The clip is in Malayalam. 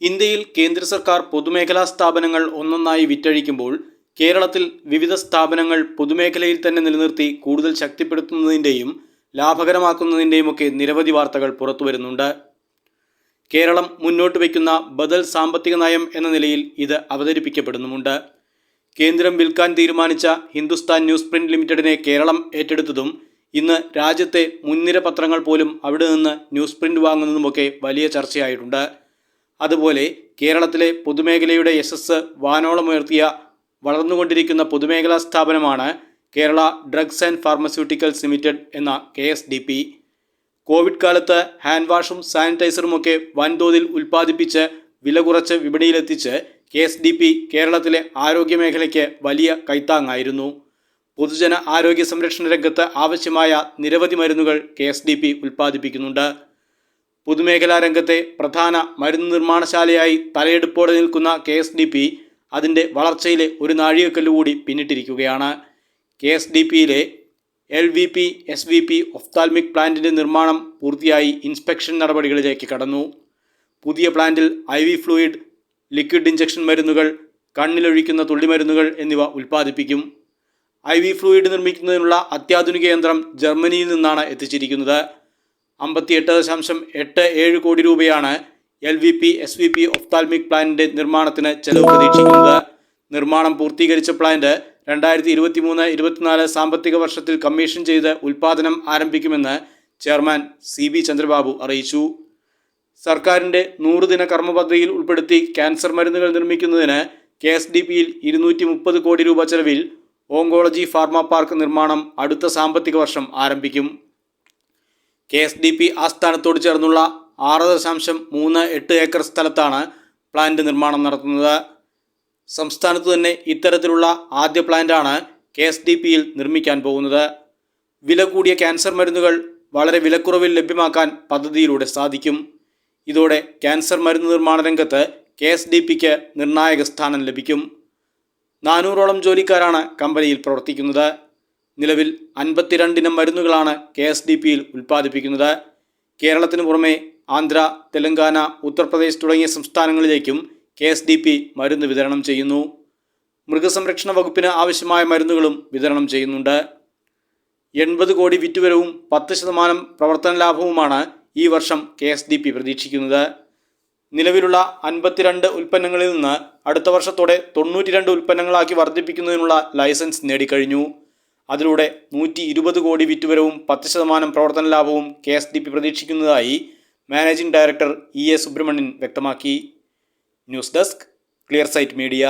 ഇന്ത്യയിൽ കേന്ദ്ര സർക്കാർ പൊതുമേഖലാ സ്ഥാപനങ്ങൾ ഒന്നൊന്നായി വിറ്റഴിക്കുമ്പോൾ കേരളത്തിൽ വിവിധ സ്ഥാപനങ്ങൾ പൊതുമേഖലയിൽ തന്നെ നിലനിർത്തി കൂടുതൽ ശക്തിപ്പെടുത്തുന്നതിന്റെയും ലാഭകരമാക്കുന്നതിന്റെയും ഒക്കെ നിരവധി വാർത്തകൾ പുറത്തുവരുന്നുണ്ട്. കേരളം മുന്നോട്ട് വയ്ക്കുന്ന ബദൽ സാമ്പത്തിക നയം എന്ന നിലയിൽ ഇത് അവതരിപ്പിക്കപ്പെടുന്നുമുണ്ട്. കേന്ദ്രം വിൽക്കാൻ തീരുമാനിച്ച ഹിന്ദുസ്ഥാൻ ന്യൂസ് പ്രിന്റ് ലിമിറ്റഡിനെ കേരളം ഏറ്റെടുത്തതും ഇന്ന് രാജ്യത്തെ മുൻനിര പത്രങ്ങൾ പോലും അവിടെ നിന്ന് ന്യൂസ് പ്രിന്റ് വാങ്ങുന്നതുമൊക്കെ വലിയ ചർച്ചയായിട്ടുണ്ട്. അതുപോലെ കേരളത്തിലെ പൊതുമേഖലയുടെ യശസ് വാനോളമുയർത്തിയ വളർന്നുകൊണ്ടിരിക്കുന്ന പൊതുമേഖലാ സ്ഥാപനമാണ് Kerala drugs and pharmaceuticals limited എന്ന K S D P. COVID കാലത്ത് ഹാൻഡ് വാഷും സാനിറ്റൈസറുമൊക്കെ വൻതോതിൽ ഉൽപ്പാദിപ്പിച്ച് വില കുറച്ച് വിപണിയിലെത്തിച്ച് കെ എസ് ഡി പി കേരളത്തിലെ ആരോഗ്യമേഖലയ്ക്ക് വലിയ കൈത്താങ്ങായിരുന്നു. പൊതുജന ആരോഗ്യ സംരക്ഷണ രംഗത്ത് ആവശ്യമായ നിരവധി മരുന്നുകൾ കെ എസ് ഡി പി ഉൽപ്പാദിപ്പിക്കുന്നുണ്ട്. പൊതുമേഖലാ രംഗത്തെ പ്രധാന മരുന്ന് നിർമ്മാണശാലയായി തലയെടുപ്പോടെ നിൽക്കുന്ന കെ എസ് ഡി പി അതിന്റെ വളർച്ചയിലെ ഒരു നാഴികക്കല്ലുകൂടി പിന്നിട്ടിരിക്കുകയാണ്. കെ എസ് ഡി പിയിലെ L V P S V P ophthalmic പ്ലാന്റിന്റെ നിർമ്മാണം പൂർത്തിയായി ഇൻസ്പെക്ഷൻ നടപടികളിലേക്ക് കടന്നു. പുതിയ പ്ലാന്റിൽ I V fluid liquid injection മരുന്നുകൾ കണ്ണിലൊഴിക്കുന്ന തുള്ളിമരുന്നുകൾ എന്നിവ ഉൽപ്പാദിപ്പിക്കും. ഐ വി ഫ്ലൂയിഡ് നിർമ്മിക്കുന്നതിനുള്ള അത്യാധുനിക യന്ത്രം ജർമ്മനിയിൽ നിന്നാണ് എത്തിച്ചിരിക്കുന്നത്. അമ്പത്തിയെട്ട് ദശാംശം എട്ട് ഏഴ് കോടി രൂപയാണ് L V P S V P ophthalmic പ്ലാന്റിന്റെ നിർമ്മാണത്തിന് ചെലവ് പ്രതീക്ഷിക്കുന്നത്. നിർമ്മാണം പൂർത്തീകരിച്ച പ്ലാന്റ് രണ്ടായിരത്തി ഇരുപത്തി മൂന്ന് ഇരുപത്തിനാല് സാമ്പത്തിക വർഷത്തിൽ കമ്മീഷൻ ചെയ്ത് ഉൽപാദനം ആരംഭിക്കുമെന്ന് ചെയർമാൻ സി ബി ചന്ദ്രബാബു അറിയിച്ചു. സർക്കാരിന്റെ നൂറുദിന കർമ്മ പദ്ധതിയിൽ ഉൾപ്പെടുത്തി ക്യാൻസർ മരുന്നുകൾ നിർമ്മിക്കുന്നതിന് കെ എസ് ഡി പിയിൽ ഇരുന്നൂറ്റി മുപ്പത് കോടി രൂപ ചെലവിൽ ഓങ്കോളജി ഫാർമ പാർക്ക് നിർമ്മാണം അടുത്ത സാമ്പത്തിക വർഷം ആരംഭിക്കും. കെ എസ് ഡി പി ആസ്ഥാനത്തോട് ചേർന്നുള്ള ആറ് ദശാംശം മൂന്ന് എട്ട് ഏക്കർ സ്ഥലത്താണ് പ്ലാന്റ് നിർമ്മാണം നടത്തുന്നത്. സംസ്ഥാനത്ത് തന്നെ ഇത്തരത്തിലുള്ള ആദ്യ പ്ലാന്റാണ് കെ എസ് ഡി പിയിൽ നിർമ്മിക്കാൻ പോകുന്നത്. വില കൂടിയ ക്യാൻസർ മരുന്നുകൾ വളരെ വിലക്കുറവിൽ ലഭ്യമാക്കാൻ പദ്ധതിയിലൂടെ സാധിക്കും. ഇതോടെ ക്യാൻസർ മരുന്ന് നിർമ്മാണ രംഗത്ത് കെ എസ് ഡി പിക്ക് നിർണായക സ്ഥാനം ലഭിക്കും. നാനൂറോളം ജോലിക്കാരാണ് കമ്പനിയിൽ പ്രവർത്തിക്കുന്നത്. നിലവിൽ അൻപത്തിരണ്ടിനം മരുന്നുകളാണ് കെ എസ് ഡി പിയിൽ ഉൽപ്പാദിപ്പിക്കുന്നത്. കേരളത്തിന് പുറമെ ആന്ധ്ര തെലങ്കാന ഉത്തർപ്രദേശ് തുടങ്ങിയ സംസ്ഥാനങ്ങളിലേക്കും കെ എസ് ഡി പി മരുന്ന് വിതരണം ചെയ്യുന്നു. മൃഗസംരക്ഷണ വകുപ്പിന് ആവശ്യമായ മരുന്നുകളും വിതരണം ചെയ്യുന്നുണ്ട്. എൺപത് കോടി വിറ്റുവരവും പത്ത് ശതമാനം പ്രവർത്തന ലാഭവുമാണ് ഈ വർഷം കെ എസ് ഡി പി പ്രതീക്ഷിക്കുന്നത്. നിലവിലുള്ള അൻപത്തിരണ്ട് ഉൽപ്പന്നങ്ങളിൽ നിന്ന് അടുത്ത വർഷത്തോടെ തൊണ്ണൂറ്റി രണ്ട് ഉൽപ്പന്നങ്ങളാക്കി വർദ്ധിപ്പിക്കുന്നതിനുള്ള ലൈസൻസ് നേടിക്കഴിഞ്ഞു. അതിലൂടെ നൂറ്റി ഇരുപത് കോടി വിറ്റുവരവും പത്ത് ശതമാനം പ്രവർത്തന ലാഭവും കെ എസ് ഡി പി പ്രതീക്ഷിക്കുന്നതായി managing director E A Subramanian വ്യക്തമാക്കി news desk clear sight media